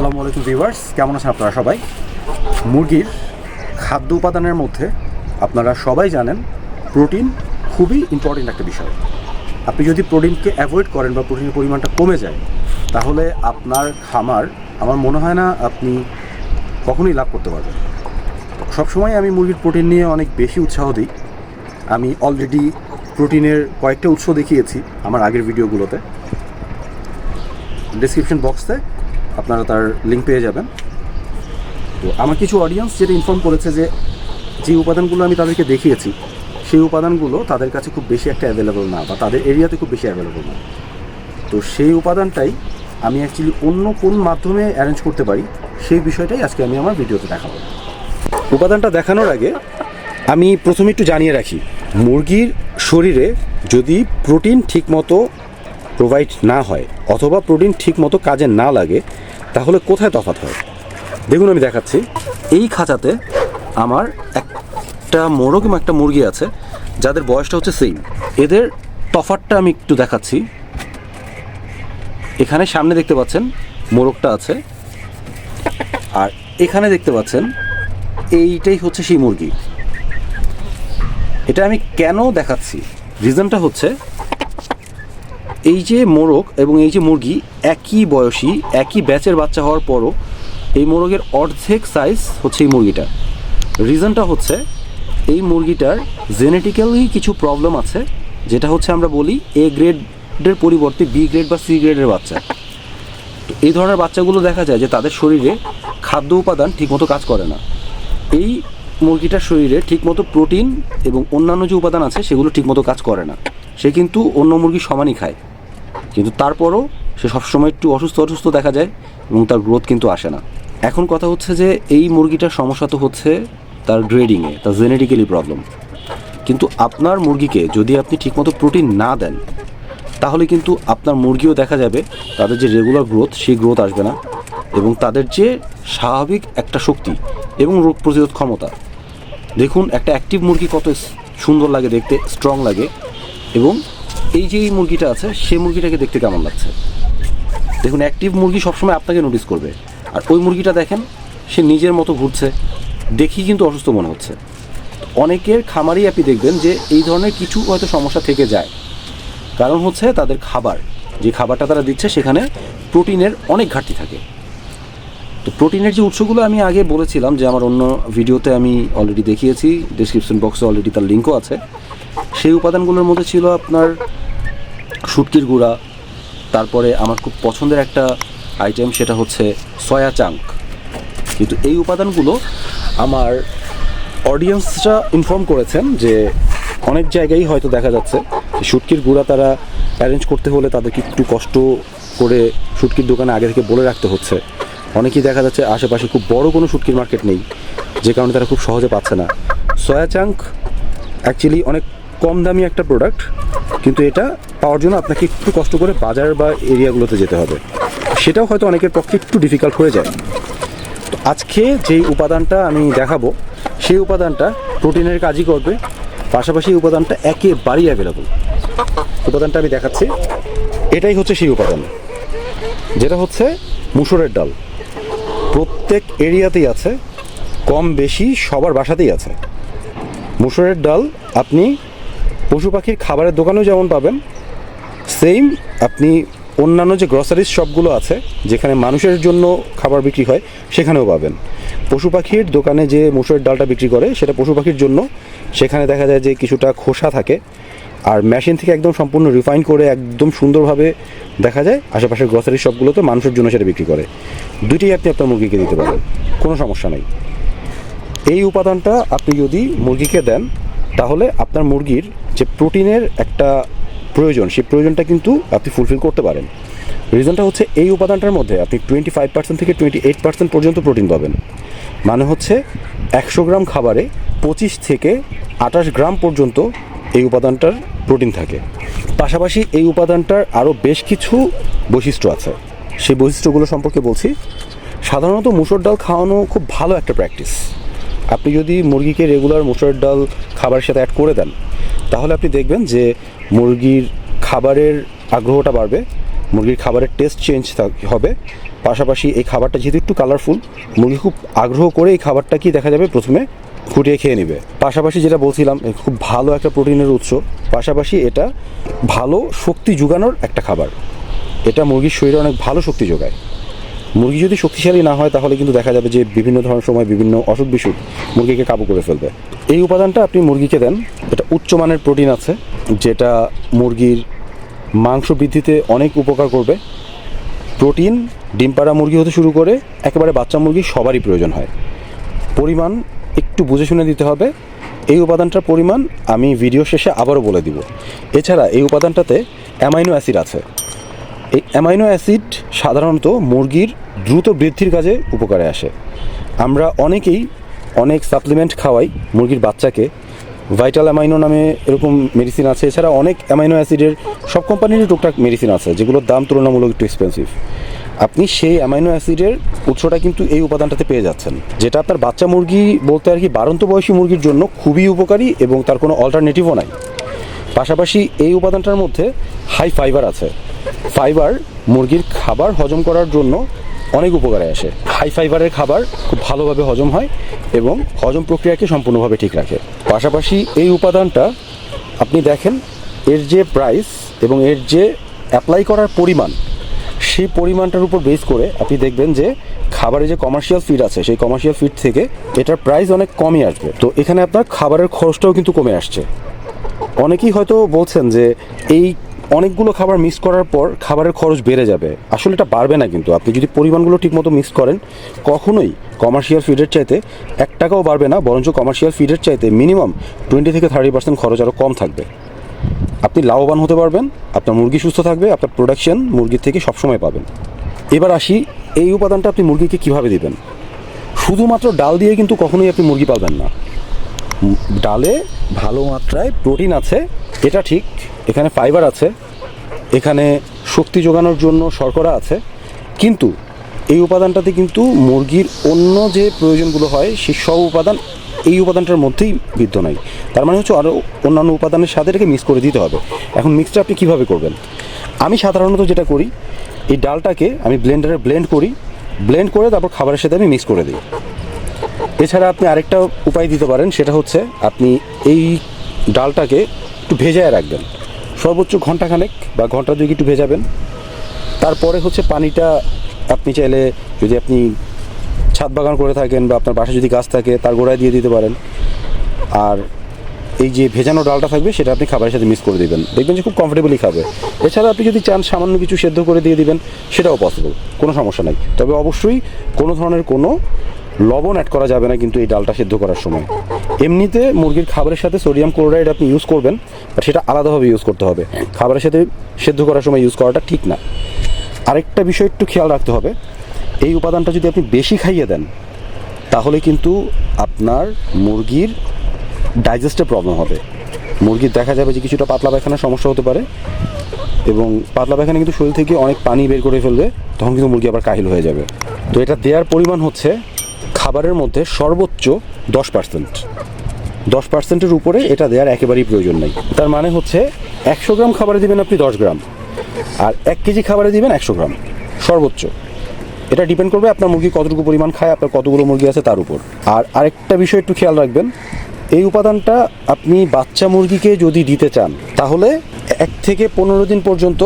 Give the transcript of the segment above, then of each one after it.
আসসালামু আলাইকুম ভিউয়ার্স, কেমন আছেন আপনারা সবাই? মুরগির খাদ্য উপাদানের মধ্যে আপনারা সবাই জানেন, প্রোটিন খুবই ইম্পর্টেন্ট একটা বিষয়। আপনি যদি প্রোটিনকে অ্যাভয়েড করেন বা প্রোটিনের পরিমাণটা কমে যায়, তাহলে আপনার খামার, আমার মনে হয় না আপনি কখনোই লাভ করতে পারবেন। সবসময় আমি মুরগির প্রোটিন নিয়ে অনেক বেশি উৎসাহ দিই। আমি অলরেডি প্রোটিনের কয়েকটা উৎস দেখিয়েছি আমার আগের ভিডিওগুলোতে। ডিসক্রিপশন বক্সে আপনারা তার লিঙ্ক পেয়ে যাবেন। তো আমার কিছু অডিয়েন্স যেটা ইনফর্ম করেছে যে যে উপাদানগুলো আমি তাদেরকে দেখিয়েছি, সেই উপাদানগুলো তাদের কাছে খুব বেশি একটা অ্যাভেলেবল না বা তাদের এরিয়াতে খুব বেশি অ্যাভেলেবল না। তো সেই উপাদানটাই আমি অ্যাকচুয়ালি অন্য কোন মাধ্যমে অ্যারেঞ্জ করতে পারি, সেই বিষয়টাই আজকে আমি আমার ভিডিওতে দেখাবো। উপাদানটা দেখানোর আগে আমি প্রথমে একটু জানিয়ে রাখি, মুরগির শরীরে যদি প্রোটিন ঠিকমতো প্রোভাইড না হয় অথবা প্রোটিন ঠিকমতো কাজে না লাগে, তাহলে কোথায় তফাৎ হয়? দেখুন, আমি দেখাচ্ছি। এই খাঁচাতে আমার একটা মোরগ এবং একটা মুরগি আছে, যাদের বয়সটা হচ্ছে সেম এদের তফাতটা আমি একটু দেখাচ্ছি। এখানে সামনে দেখতে পাচ্ছেন, মোরগটা আছে। আর এখানে দেখতে পাচ্ছেন, এইটাই হচ্ছে সেই মুরগি। এটা আমি কেন দেখাচ্ছি? রিজনটা হচ্ছে এই যে মোরগ এবং এই যে মুরগি একই বয়সী, একই ব্যাচের বাচ্চা হওয়ার পরও এই মোরগের অর্ধেক সাইজ হচ্ছে এই মুরগিটা রিজনটা হচ্ছে এই মুরগিটার জেনেটিক্যালি কিছু প্রবলেম আছে, যেটা হচ্ছে আমরা বলি এ গ্রেডের পরিবর্তে বি গ্রেড বা সি গ্রেডের বাচ্চা। তো এই ধরনের বাচ্চাগুলো দেখা যায় যে তাদের শরীরে খাদ্য উপাদান ঠিকমতো কাজ করে না। এই মুরগিটার শরীরে ঠিকমতো প্রোটিন এবং অন্যান্য যে উপাদান আছে সেগুলো ঠিকমতো কাজ করে না। সে কিন্তু অন্য মুরগি সমানই খায়। কিন্তু তারপরও সে সবসময় একটু অসুস্থ অসুস্থ দেখা যায় এবং তার গ্রোথ কিন্তু আসে না। এখন কথা হচ্ছে যে এই মুরগিটার সমস্যা তো হচ্ছে তার গ্রেডিংয়ে তার জেনেটিক্যালি প্রবলেম কিন্তু আপনার মুরগিকে যদি আপনি ঠিকমতো প্রোটিন না দেন, তাহলে কিন্তু আপনার মুরগিও দেখা যাবে তাদের যে রেগুলার গ্রোথ সেই গ্রোথ আসবে না এবং তাদের যে স্বাভাবিক একটা শক্তি এবং রোগ প্রতিরোধ ক্ষমতা। দেখুন, একটা অ্যাক্টিভ মুরগি কত সুন্দর লাগে দেখতে স্ট্রং লাগে এবং এই যে এই মুরগিটা আছে, সেই মুরগিটাকে দেখতে কেমন লাগছে? দেখুন অ্যাক্টিভ মুরগি সবসময় আপনাকে নোটিস করবে। আর ওই মুরগিটা দেখেন, সে নিজের মতো ঘুরছে। দেখি কিন্তু অসুস্থ মনে হচ্ছে। অনেকের খামারই আপনি দেখবেন যে এই ধরনের কিছু হয়তো সমস্যা থেকে যায়। কারণ হচ্ছে তাদের খাবার। যে খাবারটা তারা দিচ্ছে, সেখানে প্রোটিনের অনেক ঘাটতি থাকে। তো প্রোটিনের যে উৎসগুলো আমি আগে বলেছিলাম, যে আমার অন্য ভিডিওতে আমি অলরেডি দেখিয়েছি ডিসক্রিপশন বক্সে অলরেডি তার লিঙ্কও আছে। সেই উপাদানগুলোর মধ্যে ছিল আপনার শুটকির গুঁড়া, তারপরে আমার খুব পছন্দের একটা আইটেম সেটা হচ্ছে সয়া চাঙ্ক কিন্তু এই উপাদানগুলো আমার অডিয়েন্সরা ইনফর্ম করেছেন যে অনেক জায়গায় হয়তো দেখা যাচ্ছে শুটকির গুঁড়া তারা অ্যারেঞ্জ করতে হলে তাদেরকে একটু কষ্ট করে শুটকির দোকানে আগে থেকে বলে রাখতে হচ্ছে। অনেকেই দেখা যাচ্ছে আশেপাশে খুব বড় কোনো শুটকির মার্কেট নেই, যে কারণে তারা খুব সহজে পাচ্ছে না। সয়া চাঙ্ক অ্যাকচুয়ালি অনেক কম দামি একটা প্রোডাক্ট কিন্তু এটা পাওয়ার জন্য আপনাকে একটু কষ্ট করে বাজার বা এরিয়াগুলোতে যেতে হবে। সেটাও হয়তো অনেকের পক্ষে একটু ডিফিকাল্ট হয়ে যায়। তো আজকে যেই উপাদানটা আমি দেখাবো, সেই উপাদানটা প্রোটিনের কাজই করবে। পাশাপাশি উপাদানটা একেবারেই অ্যাভেলেবল উপাদানটা আমি দেখাচ্ছি। এটাই হচ্ছে সেই উপাদান। যেটা হচ্ছে মুসুরের ডাল। প্রত্যেক এরিয়াতেই আছে, কম বেশি সবার বাসাতেই আছে। মুসুরের ডাল আপনি পশু পাখির খাবারের দোকানেও যেমন পাবেন, সেম আপনি অন্যান্য যে গ্রসারিজ শপগুলো আছে, যেখানে মানুষের জন্য খাবার বিক্রি হয়, সেখানেও পাবেন। পশু পাখির দোকানে যে মুসুরের ডালটা বিক্রি করে, সেটা পশু পাখির জন্য। সেখানে দেখা যায় যে কিছুটা খোসা থাকে, আর মেশিন থেকে একদম সম্পূর্ণ রিফাইন করে একদম সুন্দরভাবে দেখা যায়, আশেপাশের গ্রসারি শপগুলোতে মানুষের জন্য সেটা বিক্রি করে। দুইটাই আপনি আপনার মুরগিকে দিতে পারেন কোনো সমস্যা নেই। এই উপাদানটা আপনি যদি মুরগিকে দেন তাহলে আপনার মুরগির যে প্রোটিনের একটা প্রয়োজন, সেই প্রয়োজনটা কিন্তু আপনি ফুলফিল করতে পারেন। রিজনটা হচ্ছে এই উপাদানটার মধ্যে আপনি টোয়েন্টি ফাইভ পার্সেন্ট থেকে টোয়েন্টি এইট পার্সেন্ট পর্যন্ত প্রোটিন পাবেন। মানে হচ্ছে একশো গ্রাম খাবারে পঁচিশ থেকে আঠাশ গ্রাম পর্যন্ত এই উপাদানটার প্রোটিন থাকে। পাশাপাশি এই উপাদানটার আরও বেশ কিছু বৈশিষ্ট্য আছে। সেই বৈশিষ্ট্যগুলো সম্পর্কে বলছি। সাধারণত মুসুর ডাল খাওয়ানো খুব ভালো একটা প্র্যাকটিস আপনি যদি মুরগিকে রেগুলার মুসুরের ডাল খাবারের সাথে অ্যাড করে দেন, তাহলে আপনি দেখবেন যে মুরগির খাবারের আগ্রহটা বাড়বে, মুরগির খাবারের টেস্ট চেঞ্জ হবে। পাশাপাশি এই খাবারটা যেহেতু একটু কালারফুল মুরগি খুব আগ্রহ করে এই খাবারটা কি দেখা যাবে প্রথমে ফুটিয়ে খেয়ে নেবে। পাশাপাশি যেটা বলছিলাম খুব ভালো একটা প্রোটিনের উৎস, পাশাপাশি এটা ভালো শক্তি যোগানোর একটা খাবার। এটা মুরগির শরীরে অনেক ভালো শক্তি যোগায়। মুরগি যদি শক্তিশালী না হয়, তাহলে কিন্তু দেখা যাবে যে বিভিন্ন ধরনের সময় বিভিন্ন অসুখ বিসুখ মুরগিকে কাবু করে ফেলবে। এই উপাদানটা আপনি মুরগিকে দেন, এটা উচ্চমানের প্রোটিন আছে, যেটা মুরগির মাংস বৃদ্ধিতে অনেক উপকার করবে। প্রোটিন ডিম পাড়া মুরগি হতে শুরু করে একেবারে বাচ্চা মুরগি সবারই প্রয়োজন হয়। পরিমাণ একটু বুঝে শুনে দিতে হবে। এই উপাদানটার পরিমাণ আমি ভিডিও শেষে আবারও বলে দিব। এছাড়া এই উপাদানটাতে অ্যামাইনো অ্যাসিড আছে। এই অ্যামাইনো অ্যাসিড সাধারণত মুরগির দ্রুত বৃদ্ধির কাজে উপকারে আসে। আমরা অনেকেই অনেক সাপ্লিমেন্ট খাওয়াই মুরগির বাচ্চাকে। ভাইটাল অ্যামাইনো নামে এরকম মেডিসিন আছে। এছাড়া অনেক অ্যামাইনো অ্যাসিডের সব কোম্পানিরই টুকটাক মেডিসিন আছে, যেগুলোর দাম তুলনামূলক একটু এক্সপেন্সিভ আপনি সেই অ্যামাইনো অ্যাসিডের উৎসটা কিন্তু এই উপাদানটাতে পেয়ে যাচ্ছেন, যেটা আপনার বাচ্চা মুরগি বলতে আর কি বারন্ত বয়সী মুরগির জন্য খুবই উপকারী এবং তার কোনো অল্টারনেটিভও নাই। পাশাপাশি এই উপাদানটার মধ্যে হাই ফাইবার আছে। ফাইবার মুরগির খাবার হজম করার জন্য অনেক উপকারে আসে। হাই ফাইবারের খাবার খুব ভালোভাবে হজম হয় এবং হজম প্রক্রিয়াকে সম্পূর্ণভাবে ঠিক রাখে। পাশাপাশি এই উপাদানটা আপনি দেখেন, এর যে প্রাইস এবং এর যে অ্যাপ্লাই করার পরিমাণ, সেই পরিমাণটার উপর বেস করে আপনি দেখবেন যে খাবারে যে কমার্শিয়াল ফিড আছে, সেই কমার্শিয়াল ফিড থেকে এটার প্রাইস অনেক কমই আসবে। তো এখানে আপনার খাবারের খরচটাও কিন্তু কমে আসছে। অনেকেই হয়তো বলছেন যে এই অনেকগুলো খাবার মিক্স করার পর খাবারের খরচ বেড়ে যাবে। আসলে এটা বাড়বে না কিন্তু। আপনি যদি পরিমাণগুলো ঠিকমতো মিক্স করেন, কখনোই কমার্শিয়াল ফিডের চাইতে এক টাকাও বাড়বে না, বরঞ্চ কমার্শিয়াল ফিডের চাইতে মিনিমাম টোয়েন্টি থেকে থার্টি পার্সেন্ট খরচ আরও কম থাকবে। আপনি লাভবান হতে পারবেন, আপনার মুরগি সুস্থ থাকবে, আপনার প্রোডাকশন মুরগির থেকে সবসময় পাবেন। এবার আসি, এই উপাদানটা আপনি মুরগিকে কীভাবে দিবেন? শুধুমাত্র ডাল দিয়ে কিন্তু কখনোই আপনি মুরগি পালবেন না। ডালে ভালো মাত্রায় প্রোটিন আছে এটা ঠিক, এখানে ফাইবার আছে, এখানে শক্তি যোগানোর জন্য শর্করা আছে, কিন্তু এই উপাদানটাতে কিন্তু মুরগির অন্য যে প্রয়োজনগুলো হয় সেই সব উপাদান এই উপাদানটার মধ্যেই বিদ্যমান তার মানে হচ্ছে আরও অন্যান্য উপাদানের সাথে এটাকে মিক্স করে দিতে হবে। এখন মিক্সটা আপনি কীভাবে করবেন? আমি সাধারণত যেটা করি, এই ডালটাকে আমি ব্লেন্ডারে ব্লেন্ড করি ব্লেন্ড করে তারপর খাবারের সাথে আমি মিক্স করে দিই। এছাড়া আপনি আরেকটা উপায় দিতে পারেন, সেটা হচ্ছে আপনি এই ডালটাকে একটু ভেজায় রাখবেন। সর্বোচ্চ ঘন্টাখানেক বা ঘণ্টা দুই একটু ভেজাবেন। তারপরে হচ্ছে পানিটা আপনি চাইলে যদি আপনি ছাদ বাগান করে থাকেন বা আপনার বাসায় যদি গাছ থাকে, তার গোড়ায় দিয়ে দিতে পারেন। আর এই যে ভেজানো ডালটা থাকবে, সেটা আপনি খাবারের সাথে মিক্স করে দিবেন। দেখবেন যে খুব কমফোর্টেবলি খাবে। এছাড়া আপনি যদি চান সামান্য কিছু সেদ্ধ করে দিয়ে দিবেন, সেটাও পসিবল কোনো সমস্যা নাই। তবে অবশ্যই কোনো ধরনের কোনো লবণ অ্যাড করা যাবে না কিন্তু এই ডালটা সেদ্ধ করার সময়। এমনিতে মুরগির খাবারের সাথে সোডিয়াম ক্লোরাইড আপনি ইউজ করবেন বাট সেটা আলাদাভাবে ইউজ করতে হবে। খাবারের সাথে সেদ্ধ করার সময় ইউজ করাটা ঠিক না। আরেকটা বিষয় একটু খেয়াল রাখতে হবে, এই উপাদানটা যদি আপনি বেশি খাইয়ে দেন, তাহলে কিন্তু আপনার মুরগির ডাইজেস্টে প্রবলেম হবে। মুরগির দেখা যাবে যে কিছুটা পাতলা পায়খানার সমস্যা হতে পারে এবং পাতলা পায়খানা কিন্তু শরীর থেকে অনেক পানি বের করে ফেলবে, তখন কিন্তু মুরগি আবার কাহিল হয়ে যাবে। তো এটা দেওয়ার পরিমাণ হচ্ছে খাবারের মধ্যে সর্বোচ্চ দশ পার্সেন্ট। দশ পার্সেন্টের উপরে এটা দেওয়ার একেবারেই প্রয়োজন নেই। তার মানে হচ্ছে একশো গ্রাম খাবারে দিবেন আপনি দশ গ্রাম, আর এক কেজি খাবারে দিবেন একশো গ্রাম, সর্বোচ্চ। এটা ডিপেন্ড করবে আপনার মুরগি কতটুকু পরিমাণ খায়, আপনার কতগুলো মুরগি আছে তার উপর। আর আরেকটা বিষয় একটু খেয়াল রাখবেন, এই উপাদানটা আপনি বাচ্চা মুরগিকে যদি দিতে চান, তাহলে এক থেকে পনেরো দিন পর্যন্ত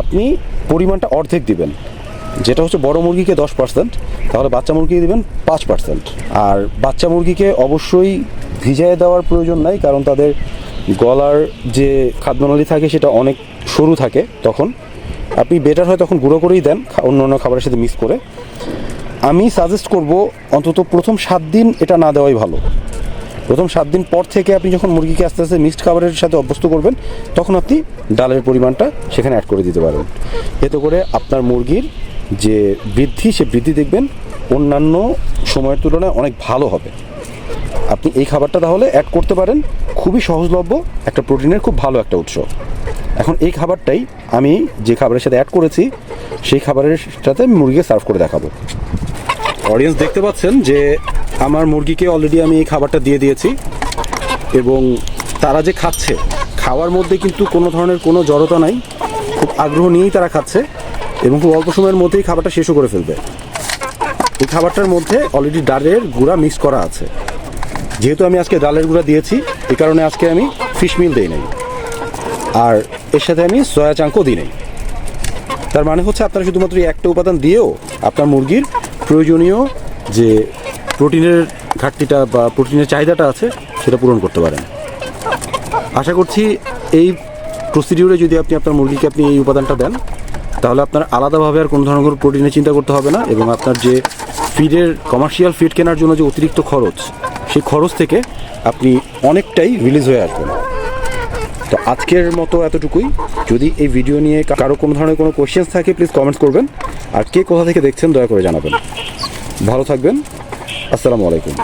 আপনি পরিমাণটা অর্ধেক দিবেন। যেটা হচ্ছে বড় মুরগিকে দশ পার্সেন্ট তাহলে বাচ্চা মুরগি দিবেন পাঁচ পার্সেন্ট আর বাচ্চা মুরগিকে অবশ্যই ভিজায় দেওয়ার প্রয়োজন নাই, কারণ তাদের গলার যে খাদ্যনালী থাকে সেটা অনেক সরু থাকে তখন। আপনি বেটার হয় তখন গুঁড়ো করেই দেন অন্য অন্য খাবারের সাথে মিক্স করে। আমি সাজেস্ট করব অন্তত প্রথম সাত দিন এটা না দেওয়াই ভালো। প্রথম সাত দিন পর থেকে আপনি যখন মুরগিকে আস্তে আস্তে মিক্সড খাবারের সাথে অভ্যস্ত করবেন, তখন আপনি ডালের পরিমাণটা সেখানে অ্যাড করে দিতে পারবেন। এতে করে আপনার মুরগির যে বৃদ্ধি, সে বৃদ্ধি দেখবেন অন্যান্য সময়ের তুলনায় অনেক ভালো হবে। আপনি এই খাবারটা তাহলে অ্যাড করতে পারেন। খুবই সহজলভ্য, একটা প্রোটিনের খুব ভালো একটা উৎস। এখন এই খাবারটাই আমি যে খাবারের সাথে অ্যাড করেছি, সেই খাবারের সাথে মুরগিকে সার্ভ করে দেখাবো। অডিয়েন্স দেখতে পাচ্ছেন যে আমার মুরগিকে অলরেডি আমি এই খাবারটা দিয়ে দিয়েছি এবং তারা যে খাচ্ছে, খাওয়ার মধ্যে কিন্তু কোনো ধরনের কোনো জড়তা নাই। খুব আগ্রহ নিয়েই তারা খাচ্ছে। এবং খুব অল্প সময়ের মধ্যেই খাবারটা শেষও করে ফেলবে। এই খাবারটার মধ্যে অলরেডি ডালের গুঁড়া মিক্স করা আছে। যেহেতু আমি আজকে ডালের গুঁড়া দিয়েছি, এই কারণে আজকে আমি ফিশ মিল দিই নাই। আর এর সাথে আমি সয়া চাঙ্কও দিই নাই। তার মানে হচ্ছে আপনারা শুধুমাত্র একটা উপাদান দিয়েও আপনার মুরগির প্রয়োজনীয় যে প্রোটিনের ঘাটতিটা বা প্রোটিনের চাহিদাটা আছে, সেটা পূরণ করতে পারেন। আশা করছি এই প্রসিডিউরে যদি আপনি আপনার মুরগিকে আপনি এই উপাদানটা দেন তাহলে আপনার আলাদাভাবে আর কোনো ধরনের কোনো প্রোটিনের চিন্তা করতে হবে না এবং আপনার যে ফিডের কমার্শিয়াল ফিড কেনার জন্য যে অতিরিক্ত খরচ, সেই খরচ থেকে আপনি অনেকটাই রিলিজ হয়ে আসবেন। তো আজকের মতো এতটুকুই। যদি এই ভিডিও নিয়ে কারও কোনো ধরনের কোনো কোশ্চেন্স থাকে প্লিজ কমেন্টস করবেন। আর কে কোথা থেকে দেখছেন, দয়া করে জানাবেন। ভালো থাকবেন। আসসালামু আলাইকুম।